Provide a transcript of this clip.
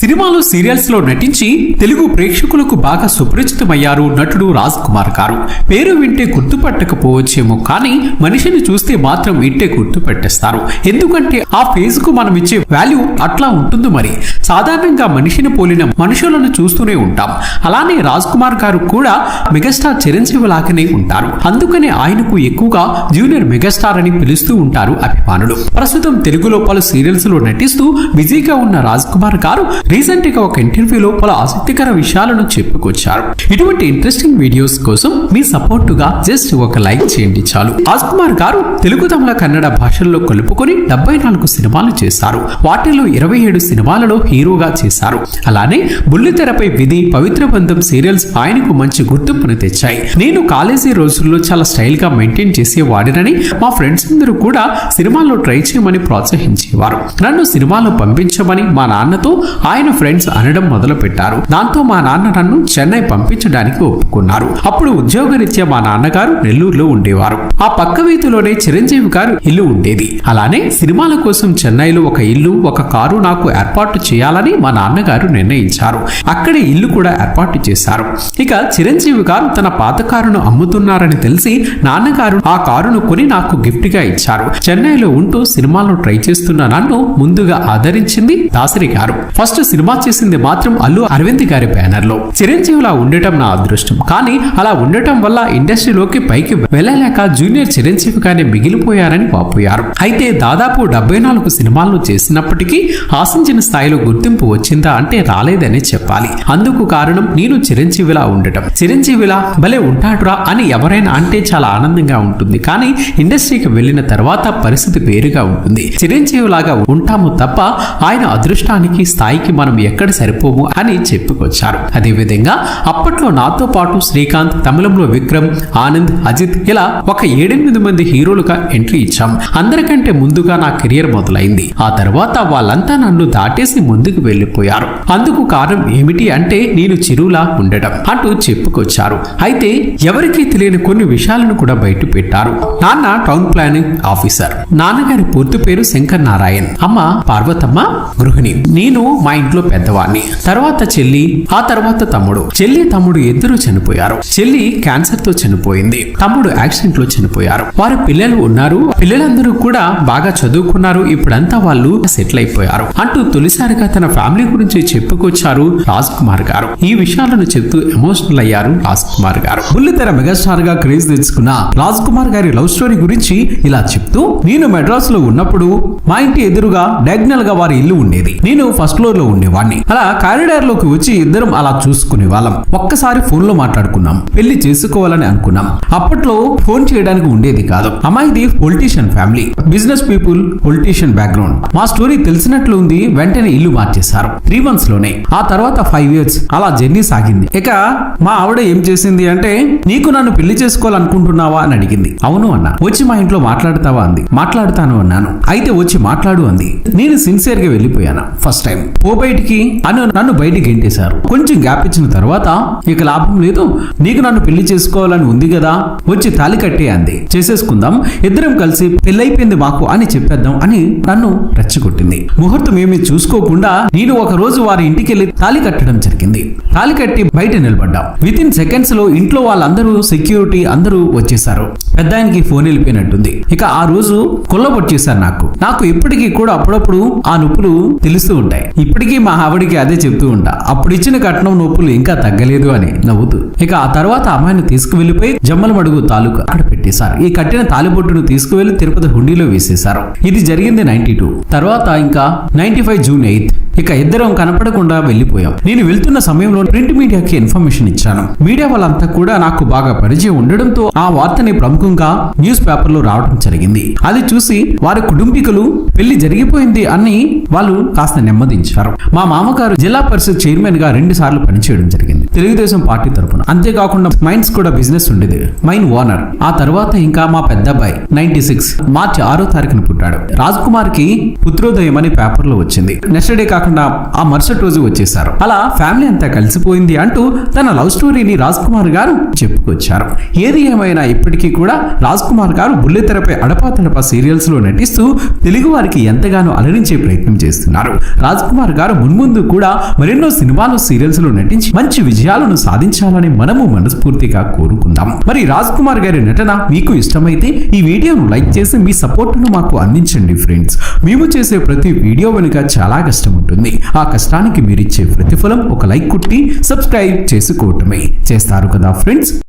సినిమాలు సీరియల్స్లో నటించి తెలుగు ప్రేక్షకులకు బాగా సుపరిచితమయ్యారు నటుడు రాజ్ కుమార్ గారు. పేరు వింటే గుర్తుపట్టకపోవచ్చేమో కానీ మనిషిని చూస్తే మాత్రం ఇంటే గుర్తుపెట్టేస్తారు. ఎందుకంటే ఆ ఫేజ్కు మనం ఇచ్చే వాల్యూ అట్లా ఉంటుంది మరి. సాధారణంగా మనిషిని పోలిన మనుషులను చూస్తూనే ఉంటాం. అలానే రాజ్ కుమార్ గారు కూడా మెగాస్టార్ చిరంజీవి లాగానే ఉంటారు. అందుకనే ఆయనకు ఎక్కువగా జూనియర్ మెగాస్టార్ అని పిలుస్తూ ఉంటారు అభిమానులు. ప్రస్తుతం తెలుగులో పలు సీరియల్స్లో నటిస్తూ బిజీగా ఉన్న రాజ్ కుమార్ గారు రీసెంట్గా ఒక ఇంటర్వ్యూలో పలు ఆసక్తికర విషయాలను చెప్పుకొచ్చారు. ఇటువంటి ఇంట్రెస్టింగ్ వీడియోస్ కోసం మీ సపోర్ట్గా జస్ట్ ఒక లైక్ చేయండి చాలు. రాజ్ కుమార్ గారు తెలుగు తమిళ కన్నడ భాషల్లో కలుపుకొని డెబ్బై నాలుగు సినిమాలు చేశారు. వాటిలో ఇరవై ఏడు సినిమాలలో హీరోగా చేశారు. అలానే బుల్లితెరపై విధి పవిత్ర బంధం సీరియల్స్ ఆయనకు మంచి గుర్తింపును తెచ్చాయి. నేను కాలేజీ రోజుల్లో చాలా స్టైల్గా మెయింటైన్ చేసేవాడినని మా ఫ్రెండ్స్ అందరూ కూడా సినిమాల్లో ట్రై చేయమని ప్రోత్సహించేవారు. నన్ను సినిమాలో పంపించమని మా నాన్నతో ఆయన ఫ్రెండ్స్ అనడం మొదలు పెట్టారు దాంతో మా నాన్న నన్ను చెన్నై పంపించడానికి ఒప్పుకున్నారు. అప్పుడు ఉద్యోగరీత్యా మా నాన్నగారు నెల్లూరులో ఉండేవారు. ఆ పక్క వీధిలోనే చిరంజీవి గారు ఇల్లు ఉండేది. అలానే సినిమాల కోసం చెన్నైలో ఒక ఇల్లు ఒక కారు నాకు ఏర్పాటు చేయాలని మా నాన్నగారు నిర్ణయించారు. అక్కడే ఇల్లు కూడా ఏర్పాటు చేశారు. ఇక చిరంజీవి గారు తన పాత కారును అమ్ముతున్నారని తెలిసి నాన్నగారు ఆ కారును కొని నాకు గిఫ్ట్గా ఇచ్చారు. చెన్నైలో ఉంటూ సినిమాలను ట్రై చేస్తున్న నన్ను ముందుగా ఆదరించింది దాసరి గారు. ఫస్ట్ సినిమా చేసింది మాత్రం అల్లు అరవింద్ గారి బ్యానర్లో చిరంజీవిలా ఉండటం నా అదృష్టం. కానీ అలా ఉండటం వల్ల ఇండస్ట్రీలోకి పైకి వెళ్ళలేక జూనియర్ చిరంజీవి గానే మిగిలిపోయారని వాపోయారు. అయితే దాదాపు డెబ్బై నాలుగు సినిమాలను చేసినప్పటికీ ఆశించిన స్థాయిలో గుర్తింపు వచ్చిందా అంటే రాలేదని చెప్పాలి. అందుకు కారణం నేను చిరంజీవిలా ఉండటం. చిరంజీవిలా భలే ఉంటాడురా అని ఎవరైనా అంటే చాలా ఆనందంగా ఉంటుంది. కానీ ఇండస్ట్రీకి వెళ్ళిన తర్వాత పరిస్థితి వేరుగా ఉంటుంది. చిరంజీవిలాగా ఉంటాము తప్ప ఆయన అదృష్టానికి స్థాయికి మనం ఎక్కడ సరిపోము అని చెప్పుకొచ్చారు. అదేవిధంగా అప్పట్లో నాతో పాటు శ్రీకాంత్ తమిళంలో విక్రమ్ ఆనంద్ అజిత్ ఇలా ఒక ఏడెనిమిది మంది హీరోలుగా ఎంట్రీ ఇచ్చాం. అందరికంటే ముందుగా నా కెరియర్ మొదలైంది. ఆ తర్వాత వాళ్ళంతా నన్ను దాటేసి ముందుకు వెళ్ళిపోయారు. అందుకు కారణం ఏమిటి అంటే నేను చిరులా ఉండటం అంటూ చెప్పుకొచ్చారు. అయితే ఎవరికీ తెలియని కొన్ని విషయాలను కూడా బయట పెట్టారు. నాన్న టౌన్ ప్లానింగ్ ఆఫీసర్. నాన్నగారి పూర్తి పేరు శంకర్ నారాయణ్. అమ్మ పార్వతమ్మ గృహిణి. నేను మా ఇంట్లో పెద్దవాణ్ణి తర్వాత చెల్లి ఆ తర్వాత తమ్ముడు. చెల్లి తమ్ముడు ఇద్దరు చనిపోయారు. చెల్లి క్యాన్సర్తో చనిపోయింది. తమ్ముడు యాక్సిడెంట్లో చనిపోయారు. వారి పిల్లలు ఉన్నారు. పిల్లలందరూ కూడా బాగా చదువుకున్నారు. ఇప్పుడంతా వాళ్ళు సెటిల్ అయిపోయారు. అంటూ తొలిసారిగా తన ఫ్యామిలీ గురించి చెప్పుకొచ్చారు రాజ్ కుమార్ గారు. ఈ విషయాలను చెప్తూ ఎమోషనల్ అయ్యారు రాజ్ కుమార్ గారు. బుల్లితెర మెగాస్టార్గా క్రేజ్ తెచ్చుకున్న రాజ్ కుమార్ గారి లవ్ స్టోరీ గురించి ఇలా చెప్తూ నేను మెడ్రాస్లో ఉన్నప్పుడు మా ఇంటి ఎదురుగా డయాగ్నల్గా వారి ఇల్లు ఉండేది. నేను ఫస్ట్ ఫ్లోర్లో ఉండేవాడిని అలా కారిడార్లోకి వచ్చి ఇద్దరం అలా చూసుకునే వాళ్ళం. ఒక్కసారి ఫోన్లో మాట్లాడుకున్నాం. పెళ్ళి చేసుకోవాలని అనుకున్నాం. అప్పట్లో ఫోన్ చేయడానికి ఉండేది కాదు. అమ్మాయిది politician family. Business people politician background. మా స్టోరీ తెలిసినట్లు ఉంది వెంటనే ఇల్లు మార్చేశారు. త్రీ మంత్స్లోనే. ఆ తర్వాత ఫైవ్ ఇయర్స్. అలా జర్నీ సాగింది. ఇక మా ఆవిడ ఏం చేసింది అంటే నీకు నన్ను పెళ్ళి చేసుకోవాలనుకుంటున్నావా? అని అడిగింది. అవును అన్నా. వచ్చి మా ఇంట్లో మాట్లాడతావా? అంది. మాట్లాడుతాను అన్నాను. అయితే వచ్చి మాట్లాడు అంది. నేను సిన్సియర్గా వెళ్ళిపోయాను? ఫస్ట్ టైం పోబై బయటికి అని నన్ను బయటికి గెంటేశారు. కొంచెం గ్యాప్ ఇచ్చిన తర్వాత ఇక లాభం లేదు నీకు నన్ను పెళ్ళి చేసుకోవాలని ఉంది కదా వచ్చి తాలి కట్టే అంది. చేసేసుకుందాం ఇద్దరం కలిసి పెళ్ళైపోయింది మాకు అని చెప్పేద్దాం అని నన్ను రెచ్చగొట్టింది. ముహూర్తం ఏమి చూసుకోకుండా నేను ఒక రోజు వారి ఇంటికి వెళ్ళి తాలి కట్టడం జరిగింది. తాలి కట్టి బయట నిలబడ్డాం. విత్ ఇన్ సెకండ్స్లో ఇంట్లో వాళ్ళందరూ సెక్యూరిటీ అందరూ వచ్చేసారు పెద్ద ఆయనకి ఫోన్ వెళ్ళిపోయినట్టుంది. ఇక ఆ రోజు కొల్లబొచ్చేసారు నాకు. నాకు ఇప్పటికీ కూడా అప్పుడప్పుడు ఆ నొప్పులు తెలుస్తూ ఉంటాయి. ఇప్పటికీ మా ఆవిడికి అదే చెప్తూ ఉంటా. అప్పుడు ఇచ్చిన కట్నం నొప్పులు ఇంకా తగ్గలేదు అని నవ్వుతూ. ఇక ఆ తర్వాత అమ్మాయిని తీసుకువెళ్ళిపోయి జమ్మల మడుగు తాలూకా అక్కడ పెట్టేశారు ఈ కట్టిన తాలిబొట్టును తీసుకువెళ్ళి తిరుపతి హుండీలో వేసేశారు. ఇది జరిగింది నైన్టీ టూ. తర్వాత ఇంకా నైన్టీ ఫైవ్ జూన్ ఎయిత్. ఇక ఇద్దరం కనపడకుండా వెళ్ళిపోయాం. నేను వెళ్తున్న సమయంలో ప్రింట్ మీడియాకి ఇన్ఫర్మేషన్ ఇచ్చాను. మీడియా వాళ్ళంతా కూడా నాకు బాగా పరిచయం ఉండడంతో ఆ వార్తని ప్రముఖంగా న్యూస్ పేపర్లో రావడం జరిగింది. అది చూసి వారి కుటుంబీకులు పెళ్ళి జరిగిపోయింది అని వాళ్ళు కాస్త నెమ్మదించారు. మా మామగారు జిల్లా పరిషత్ చైర్మన్గా రెండు సార్లు పనిచేయడం జరిగింది. తెలుగుదేశం పార్టీ తరపున. అంతేకాకుండా మైన్స్ కూడా బిజినెస్ ఉండేది. Mine owner. ఆ తర్వాత ఇంకా మా పెద్ద అబ్బాయి నైన్టీ సిక్స్ మార్చి ఆరో తారీఖున పుట్టాడు. రాజ్ కుమార్కి పుత్రోదయం అని పేపర్లో వచ్చింది. నెక్స్ట్ డే కాకుండా ఆ మరుసటి రోజు వచ్చేసారు అలా ఫ్యామిలీ అంతా కలిసిపోయింది అంటూ తన లవ్ స్టోరీని రాజ్ కుమార్ గారు చెప్పుకొచ్చారు. ఏది ఏమైనా ఇప్పటికీ కూడా రాజ్ కుమార్ గారు బుల్లెతెరపై అడపాతడపా సీరియల్స్లో నటిస్తూ తెలుగు వారికి ఎంతగానో అలరించే ప్రయత్నం చేస్తున్నారు. రాజ్ కుమార్ గారు మున్ముందు కూడా మరెన్నో సినిమాలు సీరియల్స్లో నటించి మంచి విజయం విజయాలను సాధించాలని మనము మనస్ఫూర్తిగా కోరుకుందాం. మరి రాజ్ కుమార్ గారి నటన మీకు ఇష్టమైతే ఈ వీడియోను లైక్ చేసి మీ సపోర్టును మాకు అందించండి ఫ్రెండ్స్. మేము చేసే ప్రతి వీడియో వెనుక చాలా కష్టం ఉంటుంది. ఆ కష్టానికి మీరిచ్చే ప్రతిఫలం ఒక లైక్ కుట్టి సబ్స్క్రైబ్ చేసుకోవటమే. చేస్తారు కదా ఫ్రెండ్స్?